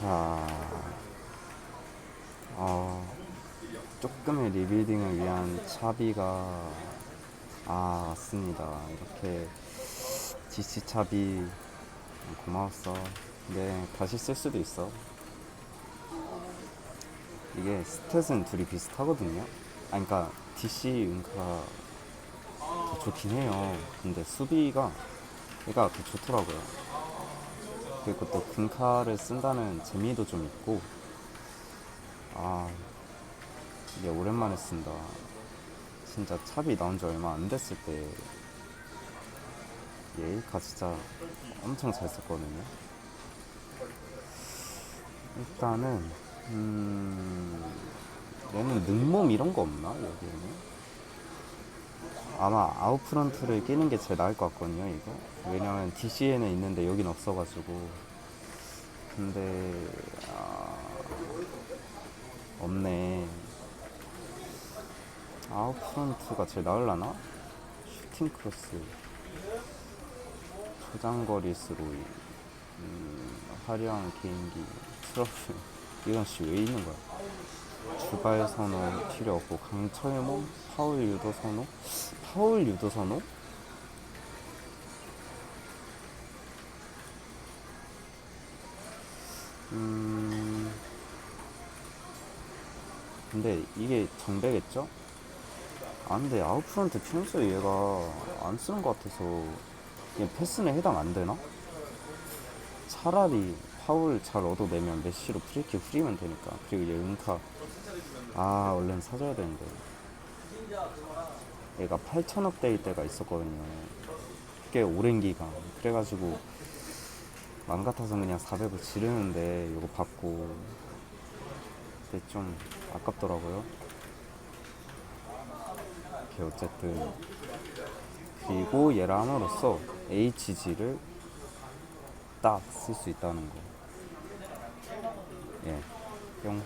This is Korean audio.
자, 어, 조금의 리빌딩을 위한 차비가 아 왔습니다. 이렇게 DC 차비 고마웠어. 근데 다시 쓸 수도 있어. 이게 스탯은 둘이 비슷하거든요. 아, 그러니까 DC 은카가 더 좋긴 해요. 근데 수비가 얘가 더 좋더라고요. 그리고 또 금카를 쓴다는 재미도 좀 있고. 아 이게 오랜만에 쓴다. 진짜 찹이 나온 지 얼마 안 됐을 때 예이카 진짜 엄청 잘 썼거든요. 일단은 음 얘는 능몸 이런 거 없나 여기에는 아마 아웃프런트를 끼는 게 제일 나을 것 같거든요 이거. 왜냐면 DC에는 있는데 여긴 없어가지고. 근데 아, 없네. 아웃프런트가 제일 나을라나? 슈팅 크로스. 초장거리 스로이 음, 화려한 개인기. 트러플. 이건 씨 왜 있는 거야 주발 선호 필요 없고 강철의 몸 파울 유도 선호 파울 유도 선호 음 근데 이게 정배겠죠? 아 근데 아웃프런트 평소에 얘가 안 쓰는 것 같아서 얘 패스는 해당 안 되나? 차라리 파울 잘 얻어내면 메시로 프리킥 후리면 되니까. 그리고 얘 은카. 아 얼른 사줘야 되는데. 얘가 8천억 대일 때가 있었거든요. 꽤 오랜 기간. 그래가지고 맘 같아서 그냥 400을 지르는데 이거 받고. 근데 좀 아깝더라고요. 어쨌든. 그리고 얘를 함으로써 HG를 딱 쓸 수 있다는 거. 예, 뿅